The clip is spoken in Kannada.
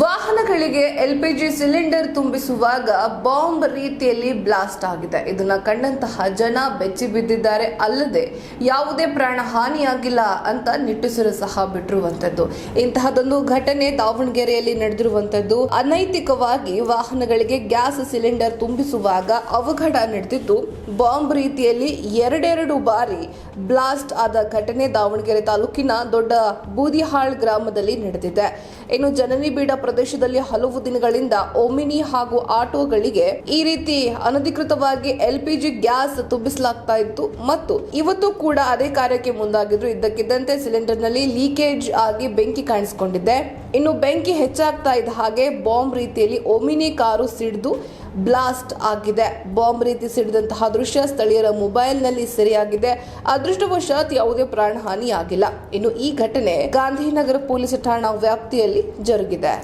Вагнер ವಾಹನಗಳಿಗೆ ಜಿ ಸಿಲಿಂಡರ್ ತುಂಬಿಸುವಾಗ ಬಾಂಬ್ ರೀತಿಯಲ್ಲಿ ಬ್ಲಾಸ್ಟ್ ಆಗಿದೆ. ಇದನ್ನ ಕಂಡಂತಹ ಜನ ಬೆಚ್ಚಿ ಬಿದ್ದಿದ್ದಾರೆ. ಅಲ್ಲದೆ ಯಾವುದೇ ಪ್ರಾಣ ಹಾನಿಯಾಗಿಲ್ಲ ಅಂತ ನಿಟ್ಟುಸಿರು ಸಹ ಬಿಟ್ಟಿರುವಂತದ್ದು ಇಂತಹದೊಂದು ಘಟನೆ ದಾವಣಗೆರೆಯಲ್ಲಿ ನಡೆದಿರುವಂತದ್ದು ಅನೈತಿಕವಾಗಿ ವಾಹನಗಳಿಗೆ ಗ್ಯಾಸ್ ಸಿಲಿಂಡರ್ ತುಂಬಿಸುವಾಗ ಅವಘಡ ನಡೆದಿದ್ದು, ಬಾಂಬ್ ರೀತಿಯಲ್ಲಿ ಎರಡೆರಡು ಬಾರಿ ಬ್ಲಾಸ್ಟ್ ಆದ ಘಟನೆ ದಾವಣಗೆರೆ ತಾಲೂಕಿನ ದೊಡ್ಡ ಬೂದಿಹಾಳ್ ಗ್ರಾಮದಲ್ಲಿ ನಡೆದಿದೆ. ಇನ್ನು ಜನನಿಬೀಡ ಪ್ರದೇಶದಲ್ಲಿ ಹಲವು ದಿನಗಳಿಂದ ಒಮಿನಿ ಹಾಗೂ ಆಟೋಗಳಿಗೆ ಈ ರೀತಿ ಅನಧಿಕೃತವಾಗಿ ಎಲ್ಪಿಜಿ ಗ್ಯಾಸ್ ತುಂಬಿಸಲಾಗ್ತಾ ಇತ್ತು ಮತ್ತು ಇವತ್ತು ಕೂಡ ಅದೇ ಕಾರ್ಯಕ್ಕೆ ಮುಂದಾಗಿದ್ರು ಇದ್ದಕ್ಕಿದ್ದಂತೆ ಸಿಲಿಂಡರ್ನಲ್ಲಿ ಲೀಕೇಜ್ ಆಗಿ ಬೆಂಕಿ ಕಾಣಿಸಿಕೊಂಡಿದೆ. ಇನ್ನು ಬೆಂಕಿ ಹೆಚ್ಚಾಗ್ತಾ ಇದ್ದ ಹಾಗೆ ಬಾಂಬ್ ರೀತಿಯಲ್ಲಿ ಒಮಿನಿ ಕಾರು ಸಿಡಿದು ಬ್ಲಾಸ್ಟ್ ಆಗಿದೆ. ಬಾಂಬ್ ರೀತಿ ಸಿಡಿದಂತಹ ದೃಶ್ಯ ಸ್ಥಳೀಯರ ಮೊಬೈಲ್ನಲ್ಲಿ ಸೆರೆಯಾಗಿದೆ. ಅದೃಷ್ಟವಶಾತ್ ಯಾವುದೇ ಪ್ರಾಣಹಾನಿ ಆಗಿಲ್ಲ ಇನ್ನು ಈ ಘಟನೆ ಗಾಂಧಿನಗರ ಪೊಲೀಸ್ ಠಾಣಾ ವ್ಯಾಪ್ತಿಯಲ್ಲಿ ಜರುಗಿದೆ.